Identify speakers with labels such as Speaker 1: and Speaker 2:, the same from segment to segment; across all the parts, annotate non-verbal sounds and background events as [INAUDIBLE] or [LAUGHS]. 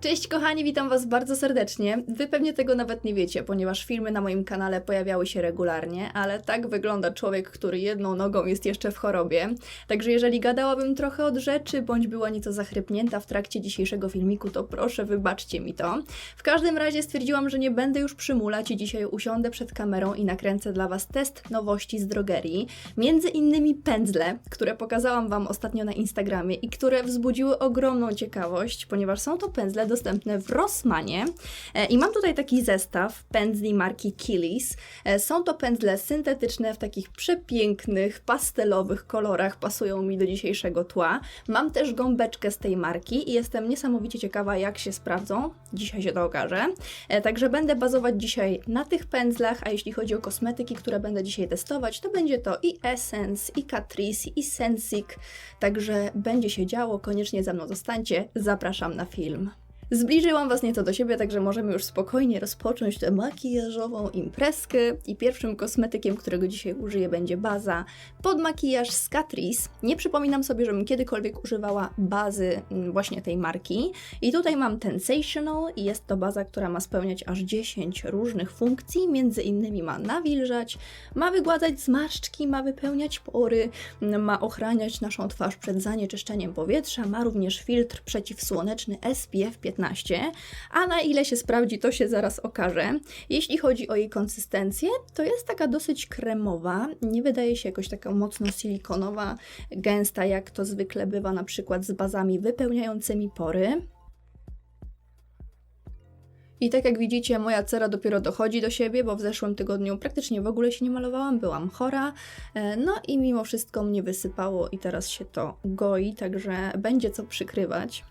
Speaker 1: Cześć kochani, witam Was bardzo serdecznie. Wy pewnie tego nawet nie wiecie, ponieważ filmy na moim kanale pojawiały się regularnie, ale tak wygląda człowiek, który jedną nogą jest jeszcze w chorobie. Także jeżeli gadałabym trochę od rzeczy, bądź była nieco zachrypnięta w trakcie dzisiejszego filmiku, to proszę wybaczcie mi to. W każdym razie stwierdziłam, że nie będę już przymulać i dzisiaj usiądę przed kamerą i nakręcę dla Was test nowości z drogerii. Między innymi pędzle, które pokazałam Wam ostatnio na Instagramie i które wzbudziły ogromną ciekawość, ponieważ są to pędzle dostępne w Rossmanie. E, I mam tutaj taki zestaw pędzli marki Killis. E, Są to pędzle syntetyczne w takich przepięknych, pastelowych kolorach, pasują mi do dzisiejszego tła. Mam też gąbeczkę z tej marki i jestem niesamowicie ciekawa, jak się sprawdzą. Dzisiaj się to okaże. E, Także będę bazować dzisiaj na tych pędzlach, a jeśli chodzi o kosmetyki, które będę dzisiaj testować, to będzie to i Essence, i Catrice, i Sensic. Także będzie się działo, koniecznie ze mną zostańcie. Zapraszam na film. Zbliżyłam Was nieco do siebie, także możemy już spokojnie rozpocząć tę makijażową imprezkę. I pierwszym kosmetykiem, którego dzisiaj użyję, będzie baza pod makijaż z Catrice. Nie przypominam sobie, żebym kiedykolwiek używała bazy mm, właśnie tej marki. I tutaj mam Sensational i jest to baza, która ma spełniać aż 10 różnych funkcji. Między innymi ma nawilżać, ma wygładzać zmarszczki, ma wypełniać pory, mm, ma ochraniać naszą twarz przed zanieczyszczeniem powietrza, ma również filtr przeciwsłoneczny SPF 15. A na ile się sprawdzi, to się zaraz okaże. Jeśli chodzi o jej konsystencję, to jest taka dosyć kremowa, nie wydaje się jakoś taka mocno silikonowa, gęsta, jak to zwykle bywa na przykład z bazami wypełniającymi pory. I tak jak widzicie, moja cera dopiero dochodzi do siebie, bo w zeszłym tygodniu praktycznie w ogóle się nie malowałam, byłam chora. E, No i mimo wszystko mnie wysypało i teraz się to goi, także będzie co przykrywać.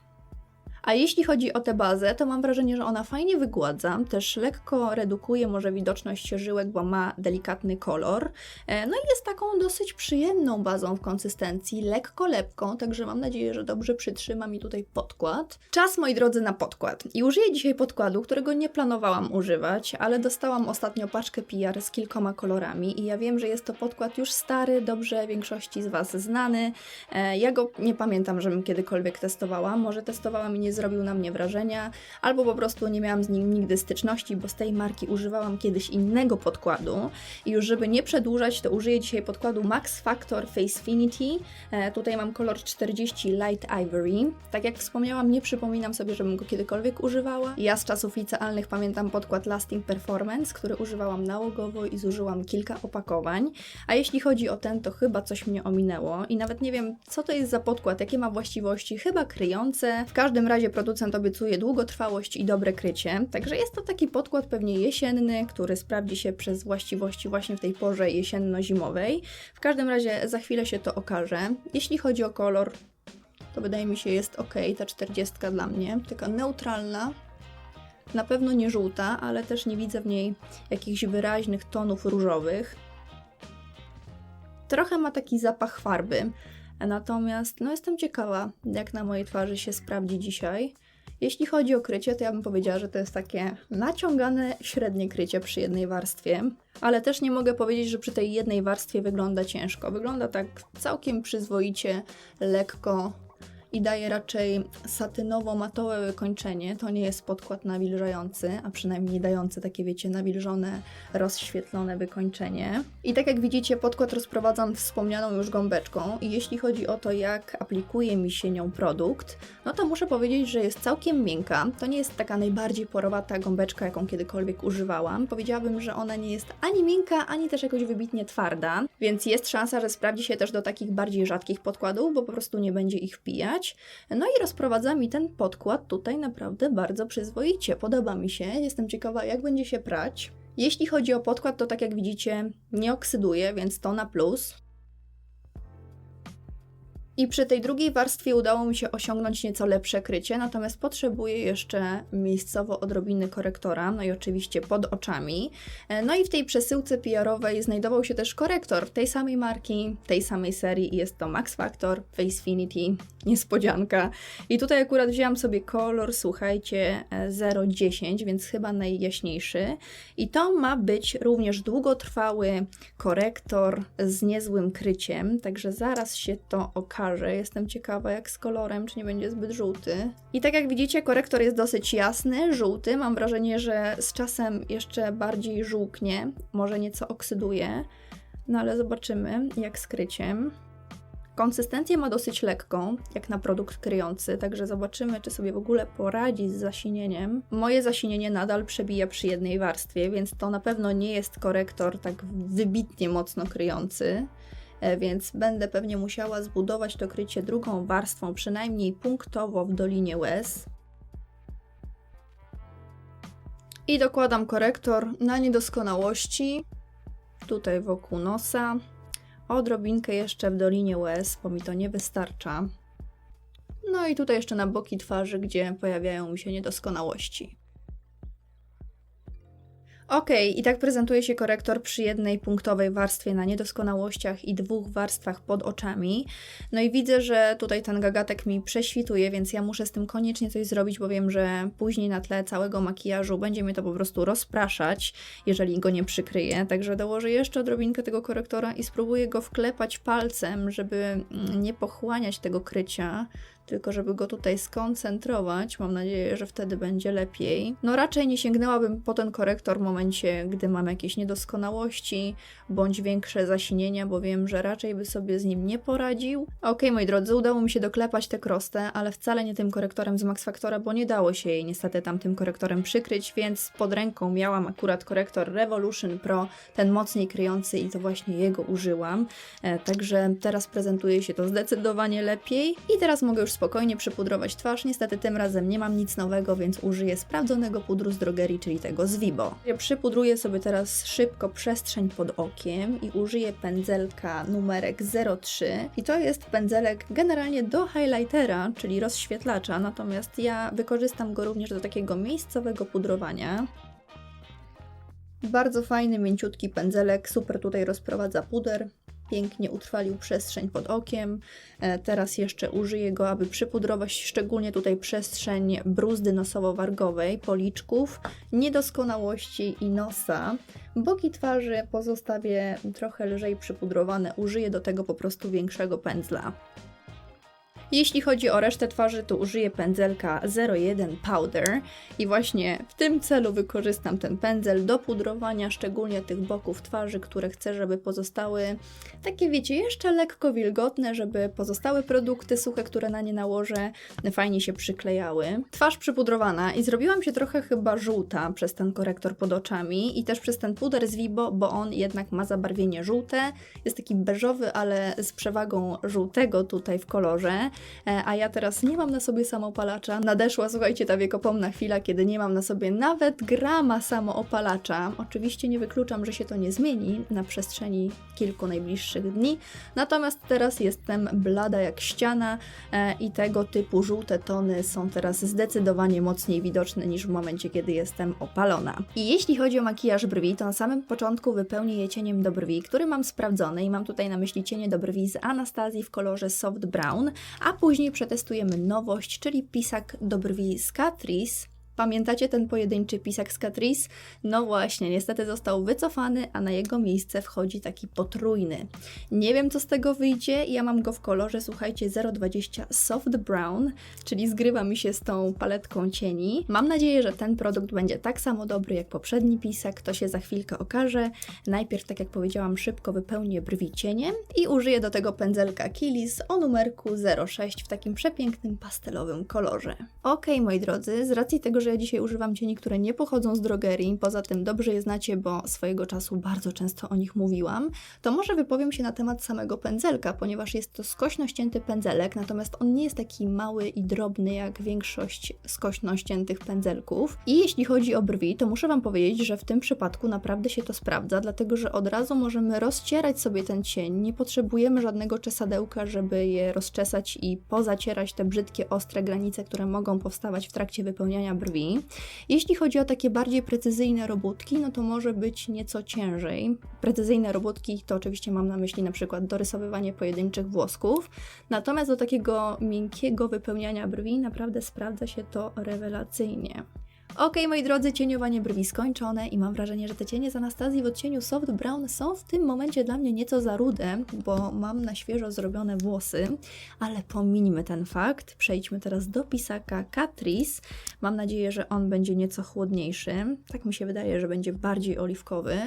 Speaker 1: A jeśli chodzi o tę bazę, to mam wrażenie, że ona fajnie wygładza, też lekko redukuje może widoczność żyłek, bo ma delikatny kolor. E, No i jest taką dosyć przyjemną bazą w konsystencji, lekko lepką, także mam nadzieję, że dobrze przytrzyma mi tutaj podkład. Czas, moi drodzy, na podkład. I użyję dzisiaj podkładu, którego nie planowałam używać, ale dostałam ostatnio paczkę PR z kilkoma kolorami i ja wiem, że jest to podkład już stary, dobrze większości z Was znany. E, Ja go nie pamiętam, żebym kiedykolwiek testowała, może testowałam i nie zrobił na mnie wrażenia, albo po prostu nie miałam z nim nigdy styczności, bo z tej marki używałam kiedyś innego podkładu. I już żeby nie przedłużać, to użyję dzisiaj podkładu Max Factor Facefinity. E, tutaj mam kolor 40 Light Ivory. Tak jak wspomniałam, nie przypominam sobie, żebym go kiedykolwiek używała. Ja z czasów licealnych pamiętam podkład Lasting Performance, który używałam nałogowo i zużyłam kilka opakowań. A jeśli chodzi o ten, to chyba coś mnie ominęło i nawet nie wiem, co to jest za podkład, jakie ma właściwości, chyba kryjące. W każdym razie producent obiecuje długotrwałość i dobre krycie, także jest to taki podkład pewnie jesienny, który sprawdzi się przez właściwości właśnie w tej porze jesienno-zimowej. W każdym razie za chwilę się to okaże. Jeśli chodzi o kolor, to wydaje mi się jest ok, ta 40 dla mnie, taka neutralna. Na pewno nie żółta, ale też nie widzę w niej jakichś wyraźnych tonów różowych. Trochę ma taki zapach farby, natomiast no jestem ciekawa, jak na mojej twarzy się sprawdzi dzisiaj. Jeśli chodzi o krycie, to ja bym powiedziała, że to jest takie naciągane średnie krycie przy jednej warstwie, ale też nie mogę powiedzieć, że przy tej jednej warstwie wygląda ciężko. Wygląda tak całkiem przyzwoicie, lekko i daje raczej satynowo-matowe wykończenie. To nie jest podkład nawilżający, a przynajmniej dający takie, wiecie, nawilżone, rozświetlone wykończenie. I tak jak widzicie, podkład rozprowadzam wspomnianą już gąbeczką i jeśli chodzi o to, jak aplikuje mi się nią produkt, no to muszę powiedzieć, że jest całkiem miękka. To nie jest taka najbardziej porowata gąbeczka, jaką kiedykolwiek używałam. Powiedziałabym, że ona nie jest ani miękka, ani też jakoś wybitnie twarda, więc jest szansa, że sprawdzi się też do takich bardziej rzadkich podkładów, bo po prostu nie będzie ich No i rozprowadza mi ten podkład tutaj naprawdę bardzo przyzwoicie. Podoba mi się, jestem ciekawa, jak będzie się prać. Jeśli chodzi o podkład, to tak jak widzicie, nie oksyduje, więc to na plus. I przy tej drugiej warstwie udało mi się osiągnąć nieco lepsze krycie, natomiast potrzebuję jeszcze miejscowo odrobiny korektora, no i oczywiście pod oczami. E, No i w tej przesyłce PR-owej znajdował się też korektor tej samej marki, tej samej serii jest to Max Factor Facefinity. Niespodzianka. I tutaj akurat wzięłam sobie kolor, słuchajcie, e, 010, więc chyba najjaśniejszy. I to ma być również długotrwały korektor z niezłym kryciem, także zaraz się to okaże. Jestem ciekawa jak z kolorem, czy nie będzie zbyt żółty. I tak jak widzicie, korektor jest dosyć jasny, żółty. Mam wrażenie, że z czasem jeszcze bardziej żółknie, może nieco oksyduje. No ale zobaczymy, jak z kryciem. Konsystencję ma dosyć lekką, jak na produkt kryjący, także zobaczymy, czy sobie w ogóle poradzi z zasinieniem. Moje zasinienie nadal przebija przy jednej warstwie, więc to na pewno nie jest korektor tak wybitnie mocno kryjący, e, więc będę pewnie musiała zbudować to krycie drugą warstwą, przynajmniej punktowo w dolinie łez. I dokładam korektor na niedoskonałości, tutaj wokół nosa, odrobinkę jeszcze w dolinie łez, bo mi to nie wystarcza. No i tutaj jeszcze na boki twarzy, gdzie pojawiają mi się niedoskonałości. Ok, i tak prezentuje się korektor przy jednej punktowej warstwie na niedoskonałościach i dwóch warstwach pod oczami. No i widzę, że tutaj ten gagatek mi prześwituje, więc ja muszę z tym koniecznie coś zrobić, bo wiem, że później na tle całego makijażu będzie mnie to po prostu rozpraszać, jeżeli go nie przykryję. Także dołożę jeszcze odrobinkę tego korektora i spróbuję go wklepać palcem, żeby mm, nie pochłaniać tego krycia tylko żeby go tutaj skoncentrować. Mam nadzieję, że wtedy będzie lepiej. No raczej nie sięgnęłabym po ten korektor w momencie, gdy mam jakieś niedoskonałości bądź większe zasinienia, bo wiem, że raczej by sobie z nim nie poradził. Ok, moi drodzy, udało mi się doklepać tę krostę, ale wcale nie tym korektorem z Max Factora, bo nie dało się jej niestety tamtym korektorem przykryć, więc pod ręką miałam akurat korektor Revolution Pro, ten mocniej kryjący i to właśnie jego użyłam. E, także teraz prezentuje się to zdecydowanie lepiej i teraz mogę już spokojnie przypudrować twarz. Niestety tym razem nie mam nic nowego, więc użyję sprawdzonego pudru z drogerii, czyli tego z Vibo. Ja przypudruję sobie teraz szybko przestrzeń pod okiem i użyję pędzelka numerek 03. I to jest pędzelek generalnie do highlightera, czyli rozświetlacza, natomiast ja wykorzystam go również do takiego miejscowego pudrowania. Bardzo fajny, mięciutki pędzelek, super tutaj rozprowadza puder pięknie utrwalił przestrzeń pod okiem. E, teraz jeszcze użyję go, aby przypudrować szczególnie tutaj przestrzeń bruzdy nosowo-wargowej, policzków, niedoskonałości i nosa. Boki twarzy pozostawię trochę lżej przypudrowane, użyję do tego po prostu większego pędzla. Jeśli chodzi o resztę twarzy, to użyję pędzelka 01 Powder i właśnie w tym celu wykorzystam ten pędzel do pudrowania szczególnie tych boków twarzy, które chcę, żeby pozostały takie, wiecie, jeszcze lekko wilgotne, żeby pozostałe produkty suche, które na nie nałożę, fajnie się przyklejały. Twarz przypudrowana i zrobiłam się trochę chyba żółta przez ten korektor pod oczami i też przez ten puder z Vibo, bo on jednak ma zabarwienie żółte, jest taki beżowy, ale z przewagą żółtego tutaj w kolorze. E, a ja teraz nie mam na sobie samoopalacza. Nadeszła, słuchajcie, ta wiekopomna chwila, kiedy nie mam na sobie nawet grama samoopalacza. Oczywiście nie wykluczam, że się to nie zmieni na przestrzeni kilku najbliższych dni, natomiast teraz jestem blada jak ściana e, i tego typu żółte tony są teraz zdecydowanie mocniej widoczne niż w momencie, kiedy jestem opalona. I jeśli chodzi o makijaż brwi, to na samym początku wypełnię je cieniem do brwi, który mam sprawdzony i mam tutaj na myśli cienie do brwi z Anastazji w kolorze soft brown, a później przetestujemy nowość, czyli pisak do brwi z Catrice Pamiętacie ten pojedynczy pisak z Catrice? No właśnie, niestety został wycofany, a na jego miejsce wchodzi taki potrójny. Nie wiem, co z tego wyjdzie. Ja mam go w kolorze, słuchajcie, 020 Soft Brown, czyli zgrywa mi się z tą paletką cieni. Mam nadzieję, że ten produkt będzie tak samo dobry jak poprzedni pisak. To się za chwilkę okaże. Najpierw, tak jak powiedziałam, szybko wypełnię brwi cieniem i użyję do tego pędzelka Kilis o numerku 06 w takim przepięknym pastelowym kolorze. Ok, moi drodzy, z racji tego, że że ja dzisiaj używam cieni, które nie pochodzą z drogerii, poza tym dobrze je znacie, bo swojego czasu bardzo często o nich mówiłam, to może wypowiem się na temat samego pędzelka, ponieważ jest to skośno ścięty pędzelek, natomiast on nie jest taki mały i drobny jak większość skośno ściętych pędzelków. I jeśli chodzi o brwi, to muszę Wam powiedzieć, że w tym przypadku naprawdę się to sprawdza, dlatego że od razu możemy rozcierać sobie ten cień, nie potrzebujemy żadnego czesadełka, żeby je rozczesać i pozacierać te brzydkie, ostre granice, które mogą powstawać w trakcie wypełniania brwi Jeśli chodzi o takie bardziej precyzyjne robótki, no to może być nieco ciężej. Precyzyjne robótki to oczywiście mam na myśli na przykład dorysowywanie pojedynczych włosków, natomiast do takiego miękkiego wypełniania brwi naprawdę sprawdza się to rewelacyjnie. Ok, moi drodzy, cieniowanie brwi skończone i mam wrażenie, że te cienie z Anastazji w odcieniu soft brown są w tym momencie dla mnie nieco za rude, bo mam na świeżo zrobione włosy, ale pomińmy ten fakt. Przejdźmy teraz do pisaka Catrice. Mam nadzieję, że on będzie nieco chłodniejszy. Tak mi się wydaje, że będzie bardziej oliwkowy.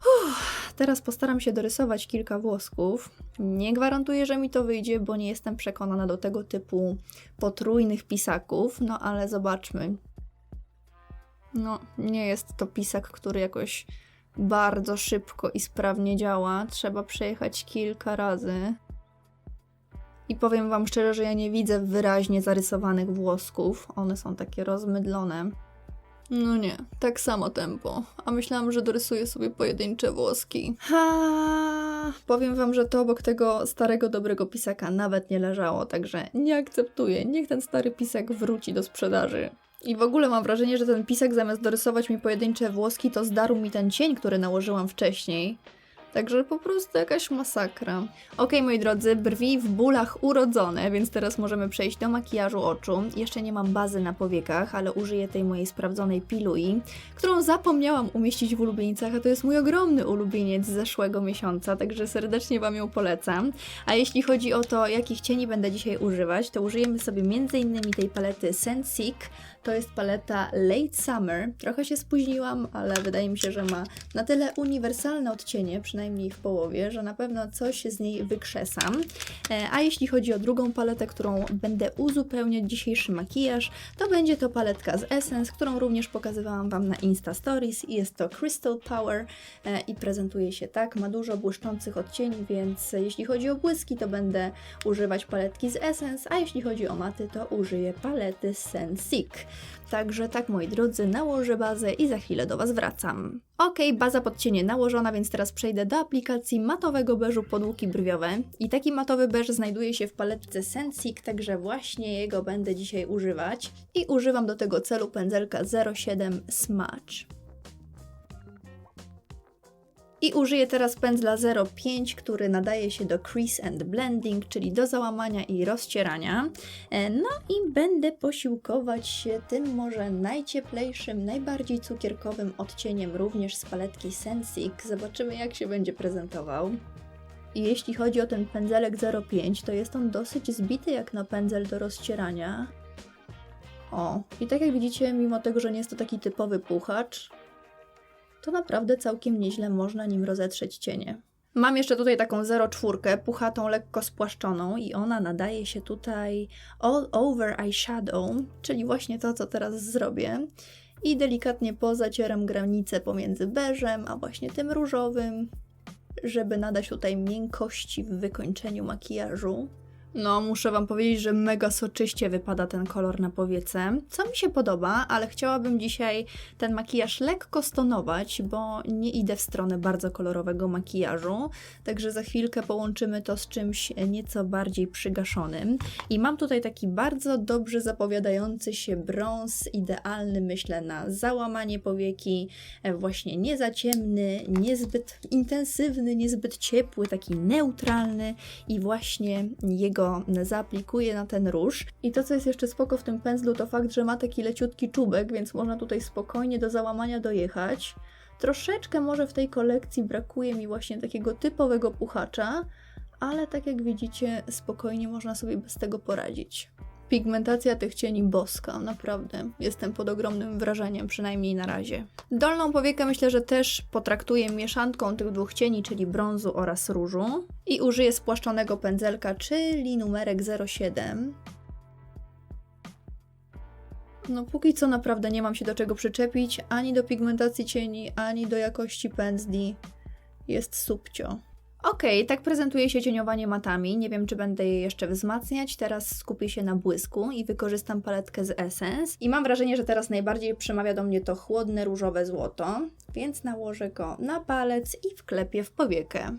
Speaker 1: Uff, teraz postaram się dorysować kilka włosków. Nie gwarantuję, że mi to wyjdzie, bo nie jestem przekonana do tego typu potrójnych pisaków, no ale zobaczmy. No, nie jest to pisak, który jakoś bardzo szybko i sprawnie działa. Trzeba przejechać kilka razy. I powiem Wam szczerze, że ja nie widzę wyraźnie zarysowanych włosków. One są takie rozmydlone. No nie, tak samo tempo. A myślałam, że dorysuję sobie pojedyncze włoski. Ha! Powiem wam, że to obok tego starego, dobrego pisaka nawet nie leżało, także nie akceptuję. Niech ten stary pisak wróci do sprzedaży. I w ogóle mam wrażenie, że ten pisak zamiast dorysować mi pojedyncze włoski, to zdarł mi ten cień, który nałożyłam wcześniej. Także po prostu jakaś masakra. Ok, moi drodzy, brwi w bólach urodzone, więc teraz możemy przejść do makijażu oczu. Jeszcze nie mam bazy na powiekach, ale użyję tej mojej sprawdzonej Pilui, którą zapomniałam umieścić w ulubienicach, a to jest mój ogromny ulubieniec z zeszłego miesiąca, także serdecznie Wam ją polecam. A jeśli chodzi o to, jakich cieni będę dzisiaj używać, to użyjemy sobie m.in. tej palety Sensic, to jest paleta Late Summer. Trochę się spóźniłam, ale wydaje mi się, że ma na tyle uniwersalne odcienie, przynajmniej w połowie, że na pewno coś z niej wykrzesam. E, a jeśli chodzi o drugą paletę, którą będę uzupełniać dzisiejszy makijaż, to będzie to paletka z Essence, którą również pokazywałam Wam na Insta Stories jest to Crystal Power e, i prezentuje się tak. Ma dużo błyszczących odcieni, więc jeśli chodzi o błyski, to będę używać paletki z Essence, a jeśli chodzi o maty, to użyję palety Sensic. Także tak, moi drodzy, nałożę bazę i za chwilę do Was wracam. Ok, baza pod cienie nałożona, więc teraz przejdę do aplikacji matowego beżu podłuki brwiowe. I taki matowy beż znajduje się w paletce Sensic, także właśnie jego będę dzisiaj używać. I używam do tego celu pędzelka 07 Smudge. I użyję teraz pędzla 05, który nadaje się do crease and blending, czyli do załamania i rozcierania. E, no i będę posiłkować się tym może najcieplejszym, najbardziej cukierkowym odcieniem również z paletki Sensic. Zobaczymy jak się będzie prezentował. I jeśli chodzi o ten pędzelek 05, to jest on dosyć zbity jak na pędzel do rozcierania. O, i tak jak widzicie, mimo tego, że nie jest to taki typowy puchacz, to naprawdę całkiem nieźle można nim rozetrzeć cienie. Mam jeszcze tutaj taką 0,4, puchatą, lekko spłaszczoną i ona nadaje się tutaj all over eyeshadow, czyli właśnie to, co teraz zrobię. I delikatnie pozacieram granicę pomiędzy beżem, a właśnie tym różowym, żeby nadać tutaj miękkości w wykończeniu makijażu. No, muszę Wam powiedzieć, że mega soczyście wypada ten kolor na powiece, co mi się podoba, ale chciałabym dzisiaj ten makijaż lekko stonować, bo nie idę w stronę bardzo kolorowego makijażu, także za chwilkę połączymy to z czymś nieco bardziej przygaszonym. I mam tutaj taki bardzo dobrze zapowiadający się brąz, idealny myślę na załamanie powieki, e, właśnie nie za ciemny, niezbyt intensywny, niezbyt ciepły, taki neutralny. I właśnie jego zaaplikuję na ten róż. I to, co jest jeszcze spoko w tym pędzlu, to fakt, że ma taki leciutki czubek, więc można tutaj spokojnie do załamania dojechać. Troszeczkę może w tej kolekcji brakuje mi właśnie takiego typowego puchacza, ale tak jak widzicie, spokojnie można sobie bez tego poradzić. Pigmentacja tych cieni boska, naprawdę. Jestem pod ogromnym wrażeniem, przynajmniej na razie. Dolną powiekę myślę, że też potraktuję mieszanką tych dwóch cieni, czyli brązu oraz różu. I użyję spłaszczonego pędzelka, czyli numerek 07. No póki co naprawdę nie mam się do czego przyczepić, ani do pigmentacji cieni, ani do jakości pędzli. Jest subcio. Ok, tak prezentuje się cieniowanie matami. Nie wiem, czy będę je jeszcze wzmacniać. Teraz skupię się na błysku i wykorzystam paletkę z Essence. I mam wrażenie, że teraz najbardziej przemawia do mnie to chłodne różowe złoto, więc nałożę go na palec i wklepię w powiekę.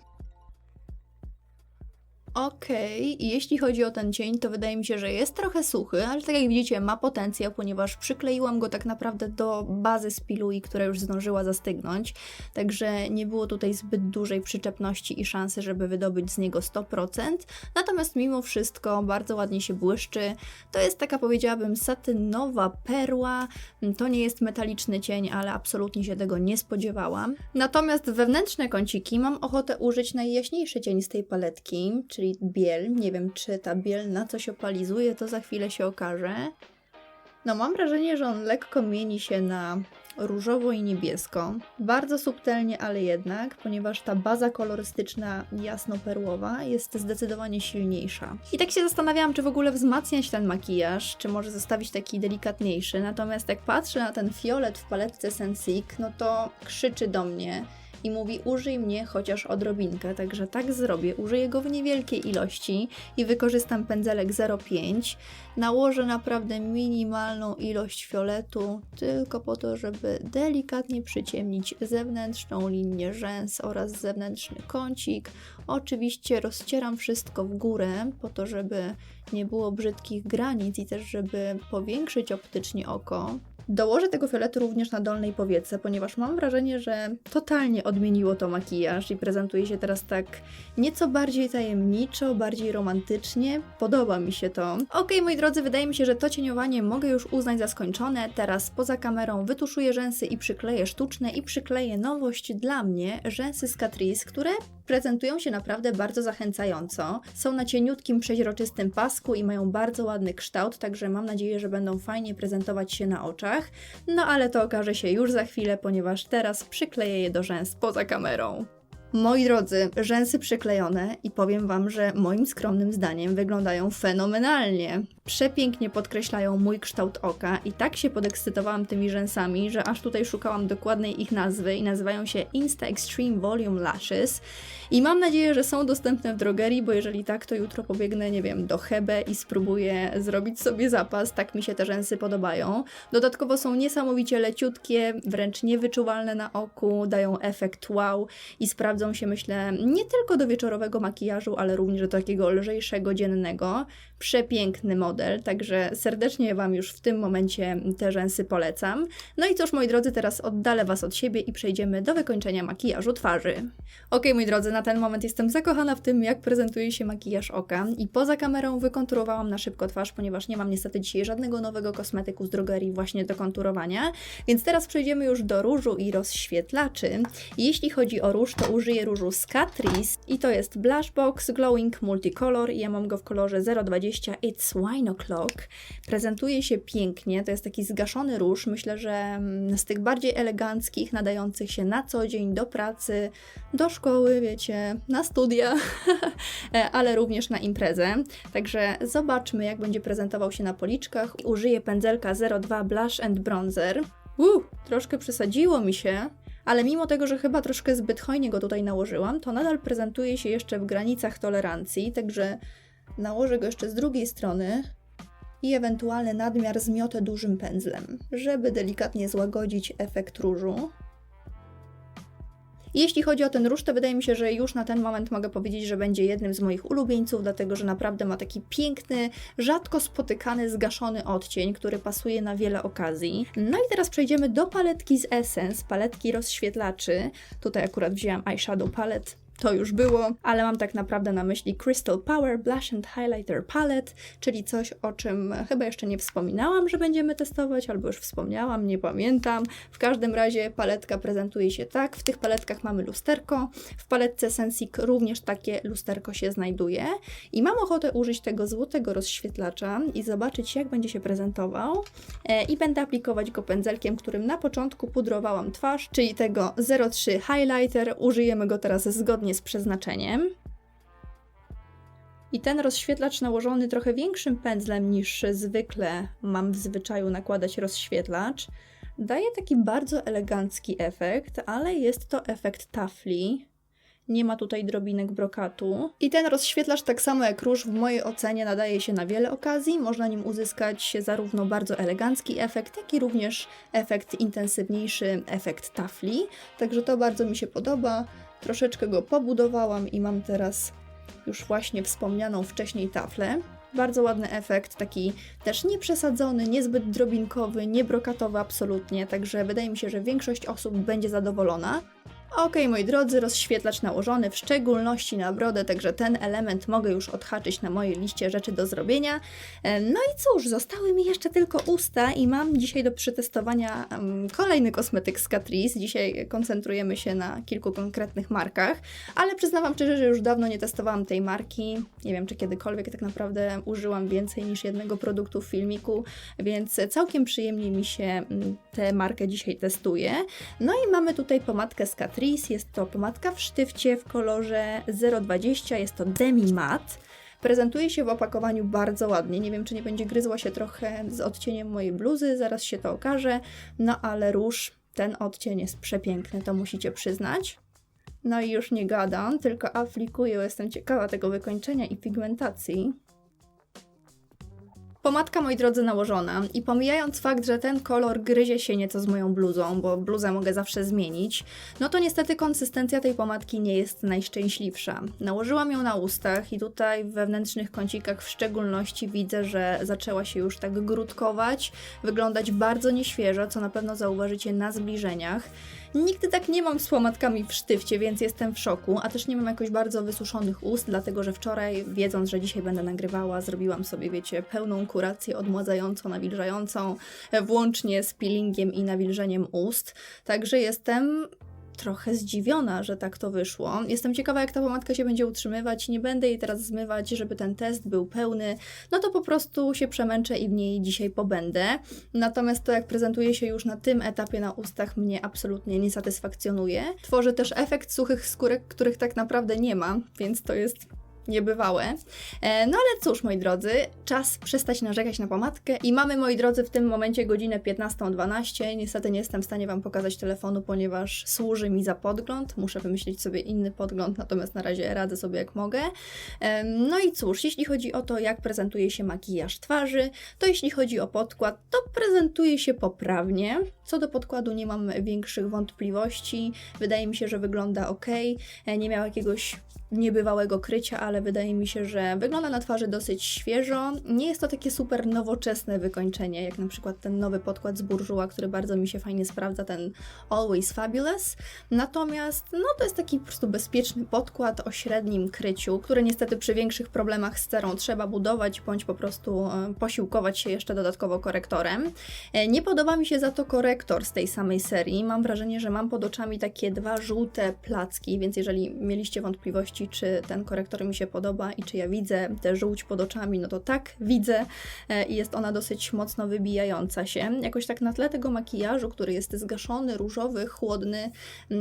Speaker 1: Okej, i jeśli chodzi o ten cień, to wydaje mi się, że jest trochę suchy, ale tak jak widzicie, ma potencjał, ponieważ przykleiłam go tak naprawdę do bazy z pilui, która już zdążyła zastygnąć, także nie było tutaj zbyt dużej przyczepności i szansy, żeby wydobyć z niego 100%. Natomiast mimo wszystko bardzo ładnie się błyszczy. To jest taka, powiedziałabym, satynowa perła. To nie jest metaliczny cień, ale absolutnie się tego nie spodziewałam. Natomiast wewnętrzne kąciki mam ochotę użyć najjaśniejszy cień z tej paletki, czyli biel. Nie wiem, czy ta biel na coś opalizuje, to za chwilę się okaże. No mam wrażenie, że on lekko mieni się na różowo i niebiesko. Bardzo subtelnie, ale jednak, ponieważ ta baza kolorystyczna jasno-perłowa jest zdecydowanie silniejsza. I tak się zastanawiałam, czy w ogóle wzmacniać ten makijaż, czy może zostawić taki delikatniejszy. Natomiast jak patrzę na ten fiolet w paletce Sensic, no to krzyczy do mnie i mówi użyj mnie chociaż odrobinkę, także tak zrobię, użyję go w niewielkiej ilości i wykorzystam pędzelek 0,5, nałożę naprawdę minimalną ilość fioletu, tylko po to, żeby delikatnie przyciemnić zewnętrzną linię rzęs oraz zewnętrzny kącik. Oczywiście rozcieram wszystko w górę, po to, żeby nie było brzydkich granic i też, żeby powiększyć optycznie oko. Dołożę tego fioletu również na dolnej powiece, ponieważ mam wrażenie, że totalnie odmieniło to makijaż i prezentuje się teraz tak nieco bardziej tajemniczo, bardziej romantycznie. Podoba mi się to. Ok, moi drodzy, wydaje mi się, że to cieniowanie mogę już uznać za skończone. Teraz poza kamerą wytuszuję rzęsy i przykleję sztuczne i przykleję nowość dla mnie, rzęsy z Catrice, które prezentują się naprawdę bardzo zachęcająco. Są na cieniutkim, przeźroczystym pasku i mają bardzo ładny kształt, także mam nadzieję, że będą fajnie prezentować się na oczach. No ale to okaże się już za chwilę, ponieważ teraz przykleję je do rzęs poza kamerą. Moi drodzy, rzęsy przyklejone i powiem Wam, że moim skromnym zdaniem wyglądają fenomenalnie. Przepięknie podkreślają mój kształt oka i tak się podekscytowałam tymi rzęsami, że aż tutaj szukałam dokładnej ich nazwy i nazywają się Insta Extreme Volume Lashes i mam nadzieję, że są dostępne w drogerii, bo jeżeli tak, to jutro pobiegnę, nie wiem, do Hebe i spróbuję zrobić sobie zapas, tak mi się te rzęsy podobają. Dodatkowo są niesamowicie leciutkie, wręcz niewyczuwalne na oku, dają efekt wow i sprawdzą się, myślę, nie tylko do wieczorowego makijażu, ale również do takiego lżejszego, dziennego. Przepiękny model, także serdecznie Wam już w tym momencie te rzęsy polecam. No i cóż, moi drodzy, teraz oddalę Was od siebie i przejdziemy do wykończenia makijażu twarzy. Ok, moi drodzy, na ten moment jestem zakochana w tym, jak prezentuje się makijaż oka i poza kamerą wykonturowałam na szybko twarz, ponieważ nie mam niestety dzisiaj żadnego nowego kosmetyku z drogerii właśnie do konturowania, więc teraz przejdziemy już do różu i rozświetlaczy. Jeśli chodzi o róż, to użyję różu z Catrice i to jest Blush Box Glowing Multicolor i ja mam go w kolorze 020 It's Wine O'Clock. Prezentuje się pięknie, to jest taki zgaszony róż, myślę, że mm, z tych bardziej eleganckich, nadających się na co dzień do pracy, do szkoły, wiecie, na studia, [LAUGHS] ale również na imprezę. Także zobaczmy, jak będzie prezentował się na policzkach. Użyję pędzelka 02 Blush and Bronzer. Uuu, troszkę przesadziło mi się, ale mimo tego, że chyba troszkę zbyt hojnie go tutaj nałożyłam, to nadal prezentuje się jeszcze w granicach tolerancji, także nałożę go jeszcze z drugiej strony i ewentualny nadmiar zmiotę dużym pędzlem, żeby delikatnie złagodzić efekt różu. Jeśli chodzi o ten róż, to wydaje mi się, że już na ten moment mogę powiedzieć, że będzie jednym z moich ulubieńców, dlatego że naprawdę ma taki piękny, rzadko spotykany, zgaszony odcień, który pasuje na wiele okazji. No i teraz przejdziemy do paletki z Essence, paletki rozświetlaczy. Tutaj akurat wzięłam eyeshadow palette to już było, ale mam tak naprawdę na myśli Crystal Power Blush and Highlighter Palette, czyli coś, o czym chyba jeszcze nie wspominałam, że będziemy testować, albo już wspomniałam, nie pamiętam. W każdym razie paletka prezentuje się tak. W tych paletkach mamy lusterko, w paletce Sensic również takie lusterko się znajduje i mam ochotę użyć tego złotego rozświetlacza i zobaczyć, jak będzie się prezentował. E, I będę aplikować go pędzelkiem, którym na początku pudrowałam twarz, czyli tego 03 Highlighter. Użyjemy go teraz zgodnie zgodnie z przeznaczeniem. I ten rozświetlacz nałożony trochę większym pędzlem niż zwykle mam w zwyczaju nakładać rozświetlacz, daje taki bardzo elegancki efekt, ale jest to efekt tafli. Nie ma tutaj drobinek brokatu. I ten rozświetlacz, tak samo jak róż, w mojej ocenie nadaje się na wiele okazji. Można nim uzyskać zarówno bardzo elegancki efekt, jak i również efekt intensywniejszy, efekt tafli. Także to bardzo mi się podoba. Troszeczkę go pobudowałam i mam teraz już właśnie wspomnianą wcześniej taflę. Bardzo ładny efekt, taki też nieprzesadzony, niezbyt drobinkowy, nie brokatowy absolutnie, także wydaje mi się, że większość osób będzie zadowolona. Okej, moi drodzy, rozświetlacz nałożony, w szczególności na brodę, także ten element mogę już odhaczyć na mojej liście rzeczy do zrobienia. E, No i cóż, zostały mi jeszcze tylko usta i mam dzisiaj do przetestowania kolejny kosmetyk z Catrice. Dzisiaj koncentrujemy się na kilku konkretnych markach, ale przyznawam szczerze, że już dawno nie testowałam tej marki. Nie wiem, czy kiedykolwiek tak naprawdę użyłam więcej niż jednego produktu w filmiku, więc całkiem przyjemnie mi się mm, tę markę dzisiaj testuje. No i mamy tutaj pomadkę z Catrice. Jest to pomadka w sztywcie w kolorze 020. Jest to Demi Matte. Prezentuje się w opakowaniu bardzo ładnie. Nie wiem, czy nie będzie gryzła się trochę z odcieniem mojej bluzy, zaraz się to okaże. No ale róż, ten odcień jest przepiękny, to musicie przyznać. No i już nie gadam, tylko aplikuję. Jestem ciekawa tego wykończenia i pigmentacji. Pomadka, moi drodzy, nałożona i pomijając fakt, że ten kolor gryzie się nieco z moją bluzą, bo bluzę mogę zawsze zmienić, no to niestety konsystencja tej pomadki nie jest najszczęśliwsza. Nałożyłam ją na ustach i tutaj w wewnętrznych kącikach w szczególności widzę, że zaczęła się już tak grudkować, wyglądać bardzo nieświeżo, co na pewno zauważycie na zbliżeniach. Nigdy tak nie mam z pomadkami w sztywcie, więc jestem w szoku, a też nie mam jakoś bardzo wysuszonych ust, dlatego że wczoraj, wiedząc, że dzisiaj będę nagrywała, zrobiłam sobie, wiecie, pełną kurację odmładzającą, nawilżającą, e, włącznie z peelingiem i nawilżeniem ust. Także jestem trochę zdziwiona, że tak to wyszło. Jestem ciekawa, jak ta pomadka się będzie utrzymywać. Nie będę jej teraz zmywać, żeby ten test był pełny. No to po prostu się przemęczę i w niej dzisiaj pobędę. Natomiast to, jak prezentuje się już na tym etapie na ustach, mnie absolutnie nie satysfakcjonuje. Tworzy też efekt suchych skórek, których tak naprawdę nie ma, więc to jest niebywałe. E, No ale cóż, moi drodzy, czas przestać narzekać na pomadkę i mamy, moi drodzy, w tym momencie godzinę 15.12. Niestety nie jestem w stanie Wam pokazać telefonu, ponieważ służy mi za podgląd. Muszę wymyślić sobie inny podgląd, natomiast na razie radzę sobie jak mogę. E, No i cóż, jeśli chodzi o to, jak prezentuje się makijaż twarzy, to jeśli chodzi o podkład, to prezentuje się poprawnie. Co do podkładu nie mam większych wątpliwości. Wydaje mi się, że wygląda ok. E, Nie miał jakiegoś niebywałego krycia, ale wydaje mi się, że wygląda na twarzy dosyć świeżo. Nie jest to takie super nowoczesne wykończenie, jak na przykład ten nowy podkład z Bourjois, który bardzo mi się fajnie sprawdza, ten Always Fabulous. Natomiast, no to jest taki po prostu bezpieczny podkład o średnim kryciu, który niestety przy większych problemach z cerą trzeba budować, bądź po prostu e, posiłkować się jeszcze dodatkowo korektorem. E, Nie podoba mi się za to korektor z tej samej serii. Mam wrażenie, że mam pod oczami takie dwa żółte placki, więc jeżeli mieliście wątpliwości, czy ten korektor mi się podoba i czy ja widzę tę żółć pod oczami, no to tak, widzę e, i jest ona dosyć mocno wybijająca się. Jakoś tak na tle tego makijażu, który jest zgaszony, różowy, chłodny,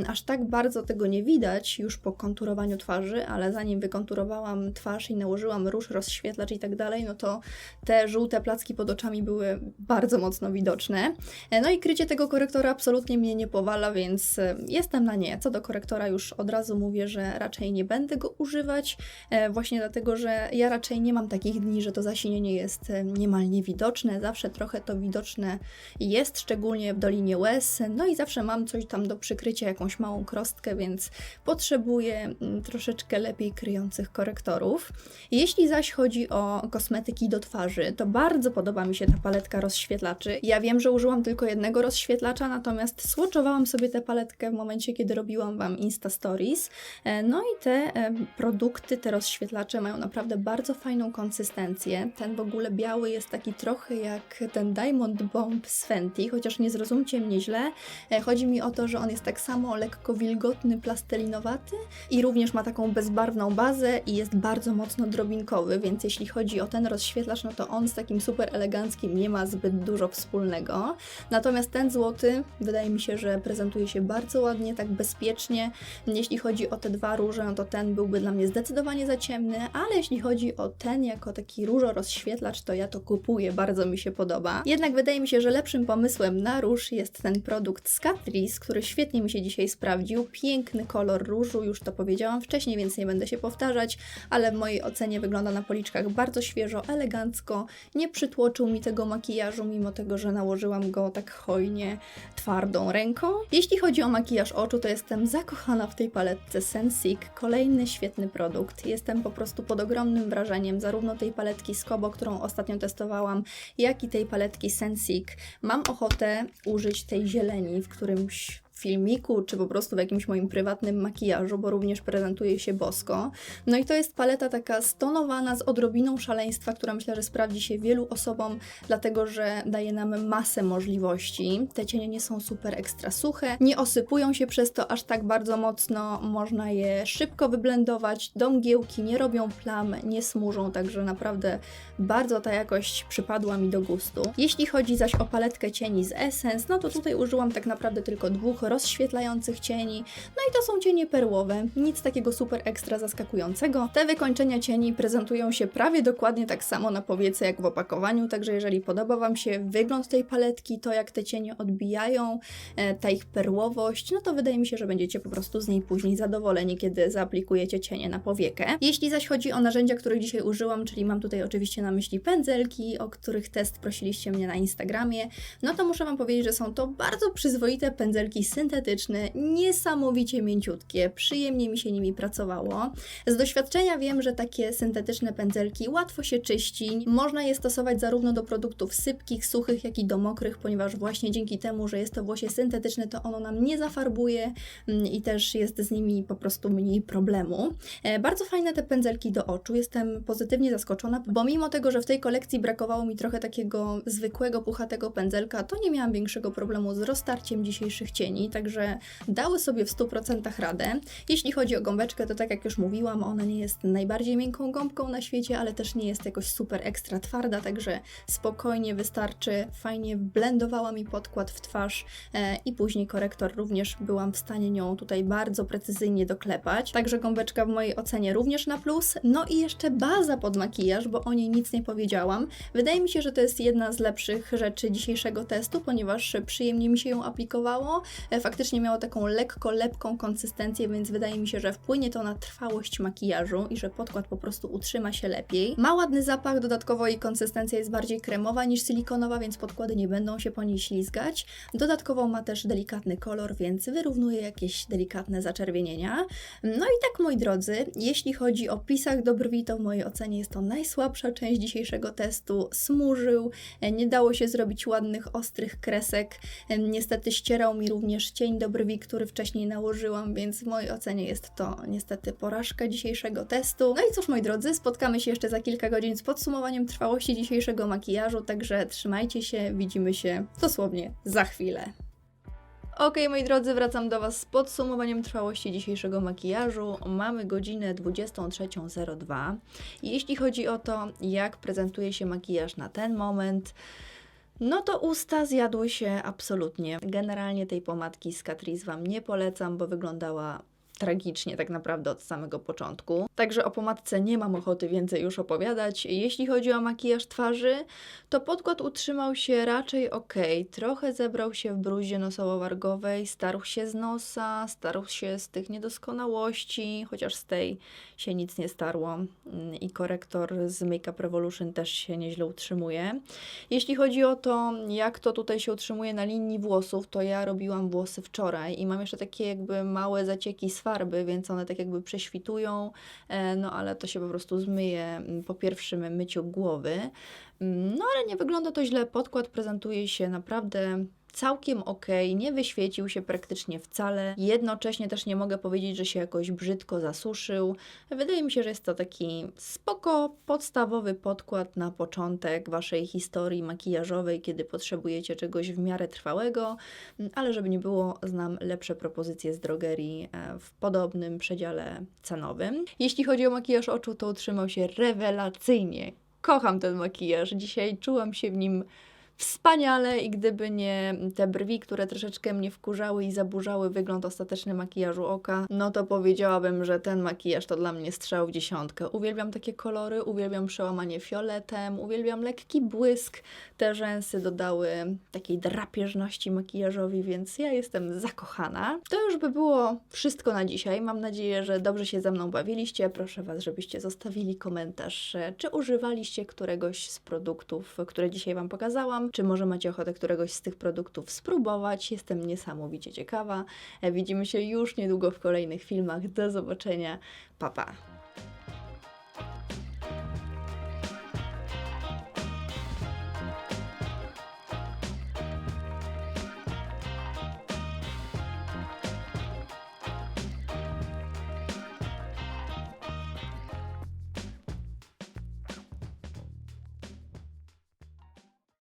Speaker 1: aż tak bardzo tego nie widać już po konturowaniu twarzy, ale zanim wykonturowałam twarz i nałożyłam róż, rozświetlacz i tak dalej, no to te żółte placki pod oczami były bardzo mocno widoczne. E, No i krycie tego korektora absolutnie mnie nie powala, więc e, jestem na nie. Co do korektora już od razu mówię, że raczej nie będę go używać, e, właśnie dlatego, że ja raczej nie mam takich dni, że to zasinienie jest e, niemal niewidoczne. Zawsze trochę to widoczne jest, szczególnie w Dolinie Łez. No i zawsze mam coś tam do przykrycia, jakąś małą krostkę, więc potrzebuję mm, troszeczkę lepiej kryjących korektorów. Jeśli zaś chodzi o kosmetyki do twarzy, to bardzo podoba mi się ta paletka rozświetlaczy. Ja wiem, że użyłam tylko jednego rozświetlacza, natomiast swatchowałam sobie tę paletkę w momencie, kiedy robiłam Wam Insta Stories. E, No i te produkty, te rozświetlacze mają naprawdę bardzo fajną konsystencję. Ten w ogóle biały jest taki trochę jak ten Diamond Bomb z Fenty, chociaż nie zrozumcie mnie źle. E, Chodzi mi o to, że on jest tak samo lekko wilgotny, plastelinowaty i również ma taką bezbarwną bazę i jest bardzo mocno drobinkowy, więc jeśli chodzi o ten rozświetlacz, no to on z takim super eleganckim nie ma zbyt dużo wspólnego. Natomiast ten złoty wydaje mi się, że prezentuje się bardzo ładnie, tak bezpiecznie. Jeśli chodzi o te dwa róże, no to ten byłby dla mnie zdecydowanie za ciemny, ale jeśli chodzi o ten jako taki różo rozświetlacz, to ja to kupuję, bardzo mi się podoba. Jednak wydaje mi się, że lepszym pomysłem na róż jest ten produkt z Catrice, który świetnie mi się dzisiaj sprawdził. Piękny kolor różu, już to powiedziałam wcześniej, więc nie będę się powtarzać, ale w mojej ocenie wygląda na policzkach bardzo świeżo, elegancko. Nie przytłoczył mi tego makijażu, mimo tego, że nałożyłam go tak hojnie twardą ręką. Jeśli chodzi o makijaż oczu, to jestem zakochana w tej paletce Sensic. Kolejny świetny produkt. Jestem po prostu pod ogromnym wrażeniem zarówno tej paletki Skobo, którą ostatnio testowałam, jak i tej paletki Sensic. Mam ochotę użyć tej zieleni w którymś filmiku, czy po prostu w jakimś moim prywatnym makijażu, bo również prezentuje się bosko. No i to jest paleta taka stonowana z odrobiną szaleństwa, która myślę, że sprawdzi się wielu osobom, dlatego że daje nam masę możliwości. Te cienie nie są super ekstra suche, nie osypują się przez to aż tak bardzo mocno, można je szybko wyblendować, do mgiełki nie robią plam, nie smużą, także naprawdę bardzo ta jakość przypadła mi do gustu. Jeśli chodzi zaś o paletkę cieni z Essence, no to tutaj użyłam tak naprawdę tylko dwóch rozświetlających cieni. No i to są cienie perłowe, nic takiego super ekstra zaskakującego. Te wykończenia cieni prezentują się prawie dokładnie tak samo na powiece jak w opakowaniu, także jeżeli podoba Wam się wygląd tej paletki, to jak te cienie odbijają, e, ta ich perłowość, no to wydaje mi się, że będziecie po prostu z niej później zadowoleni, kiedy zaaplikujecie cienie na powiekę. Jeśli zaś chodzi o narzędzia, których dzisiaj użyłam, czyli mam tutaj oczywiście na myśli pędzelki, o których test prosiliście mnie na Instagramie, no to muszę Wam powiedzieć, że są to bardzo przyzwoite pędzelki syntetyczne, niesamowicie mięciutkie, przyjemnie mi się nimi pracowało. Z doświadczenia wiem, że takie syntetyczne pędzelki łatwo się czyści, można je stosować zarówno do produktów sypkich, suchych, jak i do mokrych, ponieważ właśnie dzięki temu, że jest to włosie syntetyczne, to ono nam nie zafarbuje mm, i też jest z nimi po prostu mniej problemu. E, Bardzo fajne te pędzelki do oczu, jestem pozytywnie zaskoczona, bo mimo tego, że w tej kolekcji brakowało mi trochę takiego zwykłego, puchatego pędzelka, to nie miałam większego problemu z roztarciem dzisiejszych cieni, także dały sobie w 100% radę. Jeśli chodzi o gąbeczkę, to tak jak już mówiłam, ona nie jest najbardziej miękką gąbką na świecie, ale też nie jest jakoś super ekstra twarda, także spokojnie wystarczy. Fajnie blendowała mi podkład w twarz e, i później korektor również byłam w stanie nią tutaj bardzo precyzyjnie doklepać. Także gąbeczka w mojej ocenie również na plus. No i jeszcze baza pod makijaż, bo o niej nic nie powiedziałam. Wydaje mi się, że to jest jedna z lepszych rzeczy dzisiejszego testu, ponieważ przyjemnie mi się ją aplikowało. E, Faktycznie miało taką lekko lepką konsystencję, więc wydaje mi się, że wpłynie to na trwałość makijażu i że podkład po prostu utrzyma się lepiej. Ma ładny zapach, dodatkowo jej konsystencja jest bardziej kremowa niż silikonowa, więc podkłady nie będą się po niej ślizgać. Dodatkowo ma też delikatny kolor, więc wyrównuje jakieś delikatne zaczerwienienia. No i tak, moi drodzy, jeśli chodzi o pisach do brwi, to w mojej ocenie jest to najsłabsza część dzisiejszego testu. Smużył, e, nie dało się zrobić ładnych, ostrych kresek. E, Niestety ścierał mi również cień do brwi, który wcześniej nałożyłam, więc w mojej ocenie jest to niestety porażka dzisiejszego testu. No i cóż, moi drodzy, spotkamy się jeszcze za kilka godzin z podsumowaniem trwałości dzisiejszego makijażu, także trzymajcie się, widzimy się dosłownie za chwilę. Ok, moi drodzy, wracam do Was z podsumowaniem trwałości dzisiejszego makijażu. Mamy godzinę 23.02. Jeśli chodzi o to, jak prezentuje się makijaż na ten moment, no to usta zjadły się absolutnie. Generalnie tej pomadki z Catrice Wam nie polecam, bo wyglądała tragicznie tak naprawdę od samego początku. Także o pomadce nie mam ochoty więcej już opowiadać. Jeśli chodzi o makijaż twarzy, to podkład utrzymał się raczej ok. Trochę zebrał się w bruzie nosowo-wargowej, starł się z nosa, starł się z tych niedoskonałości, chociaż z tej się nic nie starło. Mm, I korektor z Makeup Revolution też się nieźle utrzymuje. Jeśli chodzi o to, jak to tutaj się utrzymuje na linii włosów, to ja robiłam włosy wczoraj i mam jeszcze takie jakby małe zacieki z farby, więc one tak jakby prześwitują, e, no ale to się po prostu zmyje mm, po pierwszym myciu głowy. Mm, No ale nie wygląda to źle, podkład prezentuje się naprawdę całkiem ok, nie wyświecił się praktycznie wcale. Jednocześnie też nie mogę powiedzieć, że się jakoś brzydko zasuszył. Wydaje mi się, że jest to taki spoko, podstawowy podkład na początek Waszej historii makijażowej, kiedy potrzebujecie czegoś w miarę trwałego, ale żeby nie było, znam lepsze propozycje z drogerii e, w podobnym przedziale cenowym. Jeśli chodzi o makijaż oczu, to utrzymał się rewelacyjnie. Kocham ten makijaż. Dzisiaj czułam się w nim wspaniale i gdyby nie te brwi, które troszeczkę mnie wkurzały i zaburzały wygląd ostateczny makijażu oka, no to powiedziałabym, że ten makijaż to dla mnie strzał w dziesiątkę. Uwielbiam takie kolory, uwielbiam przełamanie fioletem, uwielbiam lekki błysk. Te rzęsy dodały takiej drapieżności makijażowi, więc ja jestem zakochana. To już by było wszystko na dzisiaj. Mam nadzieję, że dobrze się ze mną bawiliście. Proszę Was, żebyście zostawili komentarz, czy używaliście któregoś z produktów, które dzisiaj Wam pokazałam. Czy może macie ochotę któregoś z tych produktów spróbować? Jestem niesamowicie ciekawa. E, widzimy się już niedługo w kolejnych filmach. Do zobaczenia. Pa, pa.